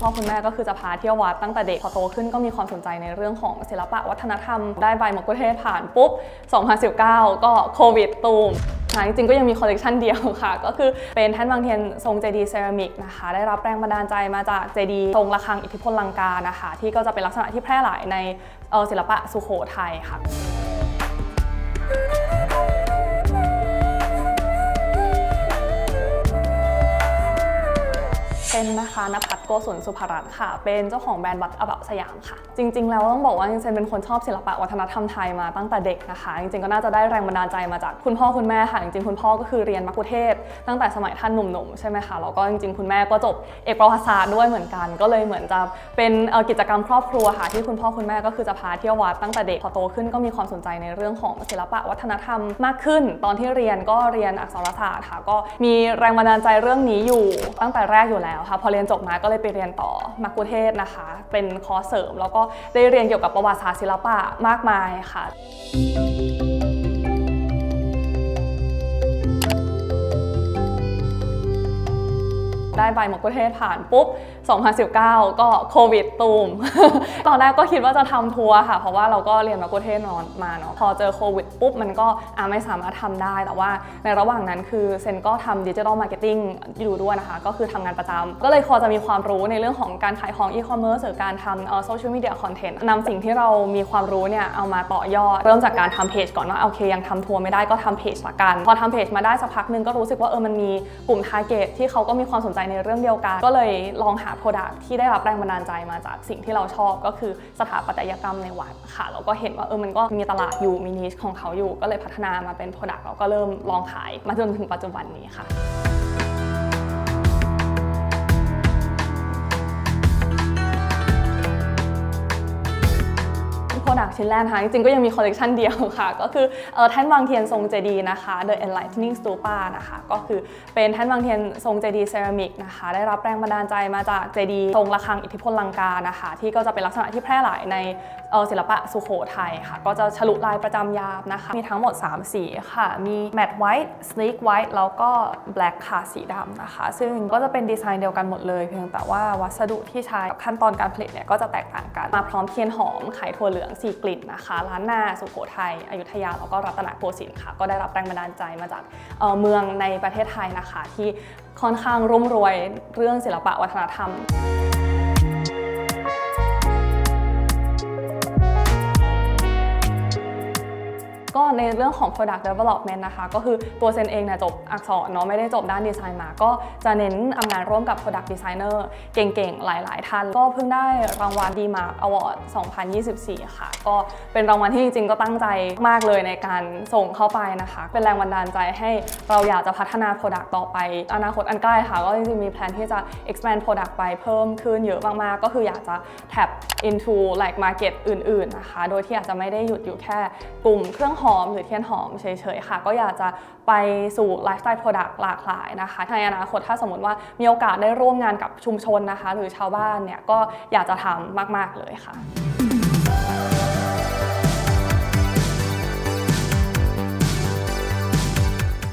พ่อคุณแม่ก็คือจะพาเที่ยววัดตั้งแต่เด็กพอโตขึ้นก็มีความสนใจในเรื่องของศิลปะวัฒนธรรม ได้ใบมกุเทศผ่านปุ๊บ 2019 ก็โควิดตูมค่ะจริงๆก็ยังมีคอลเลกชันเดียวค่ะ ก็คือเป็นแท่นบางเทียนทรงเจดีเซรามิกนะคะ ได้รับแรงบันดาลใจมาจากเจดีทรงระฆังอิทธิพลลังกานะคะ ที่ก็จะเป็นลักษณะที่แพร่หลายในศิลปะสุโขทัยค่ะ เป็นนะคะนภัสโกศลสุภรัตน์ค่ะ เป็นเจ้าของแบรนด์บัตอบับสยามค่ะ จริง ๆ แล้วต้องบอกว่าจริงๆเป็นคนชอบศิลปะวัฒนธรรมไทยมาตั้งแต่เด็กนะคะ จริงๆ ก็น่าจะได้แรงบันดาลใจมาจากคุณพ่อคุณแม่ค่ะ จริงๆ คุณพ่อก็คือเรียนมักคุเทศ ตั้งแต่สมัยท่านหนุ่มๆ ใช่ไหมคะ แล้วก็จริงๆ คุณแม่ก็จบเอกประวัติศาสตร์ด้วยเหมือนกัน ก็เลยเหมือนจะเป็นกิจกรรมครอบครัวค่ะ ที่คุณพ่อคุณแม่ก็คือจะพาเที่ยววัดตั้งแต่เด็ก พอโตขึ้นก็มีความสนใจในเรื่องของศิลปะวัฒนธรรมมากขึ้น ตอนที่เรียนก็เรียนอักษรศาสตร์ค่ะ ก็มีแรงบันดาลใจเรื่องนี้อยู่ตั้งแต่แรกอยู่แล้วค่ะ พอเรียนจบมาก็เลยไปเรียนต่อมักคุเทศก์นะคะ เป็นคอร์สเสริม แล้วก็ได้เรียนเกี่ยวกับประวัติศาสตร์ศิลปะมากมายค่ะ ได้ใบมะกุเทศผ่านปุ๊บ 2019 ก็โควิดตูม ตอนแรกก็คิดว่าจะทำทัวร์ค่ะ เพราะว่าเราก็เรียนมะกุเทศนอนมาเนาะ พอเจอโควิดปุ๊บ มันก็อะไม่สามารถทำได้ แต่ว่าในระหว่างนั้นคือเซนก็ทำดิจิทัลมาร์เก็ตติ้งอยู่ด้วยนะคะ ก็คือทำงานประจำก็เลยพอจะมีความรู้ในเรื่องของการขายของอีคอมเมิร์ซหรือการทำโซเชียลมีเดียคอนเทนต์นำสิ่งที่เรามีความรู้เนี่ยเอามาต่อยอด เริ่มจากการทำเพจก่อนว่าโอเคยังทำทัวร์ไม่ได้ก็ทำเพจละกัน พอทำเพจมาได้สักพักนึงก็รู้สึกว่าเออมันมีกลุ่มทาร์เก็ตที่เขาก็มีความสนใจในเรื่องเดียวกัน ก็เลยลองหาโปรดักที่ได้รับแรงบันดาลใจมาจากสิ่งที่เราชอบก็คือสถาปัตยกรรมในวัดค่ะแล้วก็เห็นว่าเออมันก็มีตลาดอยู่มีนิชของเขาอยู่ก็เลยพัฒนามาเป็นโปรดักแล้วก็เริ่มลองขายมาจนถึงปัจจุบันนี้ค่ะ โปรดักชิ้นแรกนะคะจริงๆก็ยังมีคอลเลกชันเดียวค่ะ ก็คือเอ่อแท่นวางเทียนทรงเจดีย์นะคะ The Enlightening Stupa นะคะ ก็คือเป็นแท่นวางเทียนทรงเจดีย์เซรามิกนะคะ ได้รับแรงบันดาลใจมาจากเจดีย์ทรงระฆังอิทธิพลลังกานะคะ ที่ก็จะเป็นลักษณะที่แพร่หลายในเอ่อศิลปะสุโขทัยค่ะ ก็จะฉลุลายประจำยามนะคะ มีทั้งหมด 3 สีค่ะ มี Matte White Sleek White แล้วก็ Black ค่ะสีดำนะคะ ซึ่งก็จะเป็นดีไซน์เดียวกันหมดเลย เพียงแต่ว่าวัสดุที่ใช้ขั้นตอนการผลิตเนี่ยก็จะแตกต่างกันมาพร้อมเทียนหอมไขถั่วเหลืองสีกลิ่นนะคะล้านนาสุโขทัยอยุธยาแล้วก็รัตนโกสินทร์ค่ะ ก็ได้รับแรงบันดาลใจมาจากเเมืองในประเทศไทยนะคะ ที่ค่อนข้างร่ำรวยเรื่องศิลปะวัฒนธรรม ก็ในเรื่องของ product development นะคะ ก็คือตัวเซนเองเนี่ยจบอักษรเนาะไม่ได้จบด้านดีไซน์มา ก็จะเน้นทำงานร่วมกับ product designer เก่งๆ หลายๆ ท่าน ก็เพิ่งได้รางวัล DMARC Award 2024 ค่ะ ก็เป็นรางวัลที่จริงๆก็ตั้งใจมากเลยในการส่งเข้าไปนะคะ เป็นแรงบันดาลใจให้เราอยากจะพัฒนา product ต่อไป อนาคตอันใกล้ค่ะ ก็จริงๆ มีแผนที่จะ expand product ไปเพิ่มขึ้นเยอะมากๆ ก็คืออยากจะ tap into like market อื่นๆ นะคะ โดยที่อาจจะไม่ได้หยุดอยู่แค่กลุ่มเครื่องหออมหรือเทียนหอมเฉยๆค่ะ ก็อยากจะไปสู่ไลฟ์สไตล์โปรดักต์หลากหลายนะคะในอนาคตถ้าสมมติว่ามีโอกาสได้ร่วมงานกับชุมชนนะคะ หรือชาวบ้านเนี่ยก็อยากจะทำมาก ๆ เลยค่ะ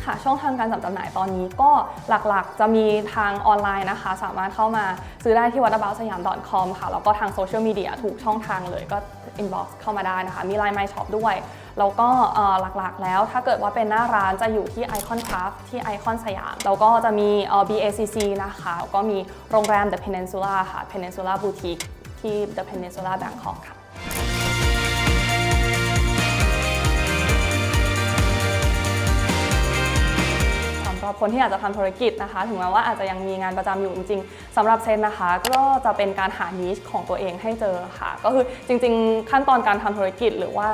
ค่ะช่องทางการจัดจำหน่ายตอนนี้ก็หลักๆ จะมีทางออนไลน์นะคะ สามารถเข้ามาซื้อได้ที่ whatabout-siam.com ค่ะ แล้วก็ทางโซเชียลมีเดียถูกช่องทางเลยก็ inbox เข้ามาได้นะคะ มี Line My Shop ด้วย แล้วก็หลักๆแล้วถ้าเกิดว่าเป็นหน้าร้านจะอยู่ที่ Icon Craft ที่ Icon สยาม แล้วก็จะมีเอ่อ BACC นะคะก็มีโรงแรม The Peninsula ค่ะ Peninsula Boutique ที่ The Peninsula Bangkok ค่ะสำหรับคนที่อยากจะทำธุรกิจนะคะ ถึงแม้ว่าอาจจะยังมีงานประจำอยู่จริงๆสำหรับเซนนะคะ ก็จะเป็นการหา niche ของตัวเองให้เจอค่ะ ก็คือจริง ๆ ขั้นตอนการทำธุรกิจหรือว่า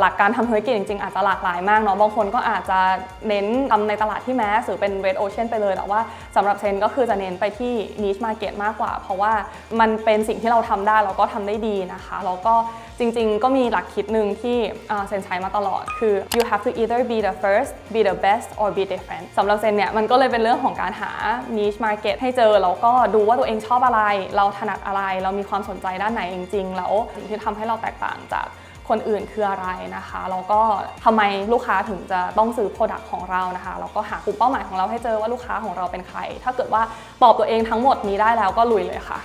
หลักการทำธุรกิจจริงๆ อาจจะหลากหลายมากเนาะบางคนก็อาจจะเน้นทำในตลาดที่แมสหรือเป็น red ocean ไปเลยแต่ว่าสำหรับเซนก็คือจะเน้นไปที่ niche market มากกว่า เพราะว่ามันเป็นสิ่งที่เราทำได้แล้วก็ทำได้ดีนะคะแล้วก็จริงๆ ก็มีหลักคิดหนึ่งที่เอ่อเซนใช้มาตลอดคือ you have to either be the first be the best or be different สำหรับเซนเนี่ยมันก็เลยเป็นเรื่องของการหา niche market ให้เจอแล้วก็ดูว่าตัวเองชอบอะไร เราถนัดอะไร เรามีความสนใจด้านไหนจริงๆ แล้วสิ่งที่ทำให้เราแตกต่างจาก คนอื่นคืออะไรนะคะแล้วก็ทำไมลูกค้าถึงจะต้องซื้อ Product ของเรานะคะแล้วก็หากลุ่มเป้าหมายของเราให้เจอว่าลูกค้าของเราเป็นใคร ถ้าเกิดว่าตอบตัวเองทั้งหมดนี้ได้แล้วก็ลุยเลยค่ะ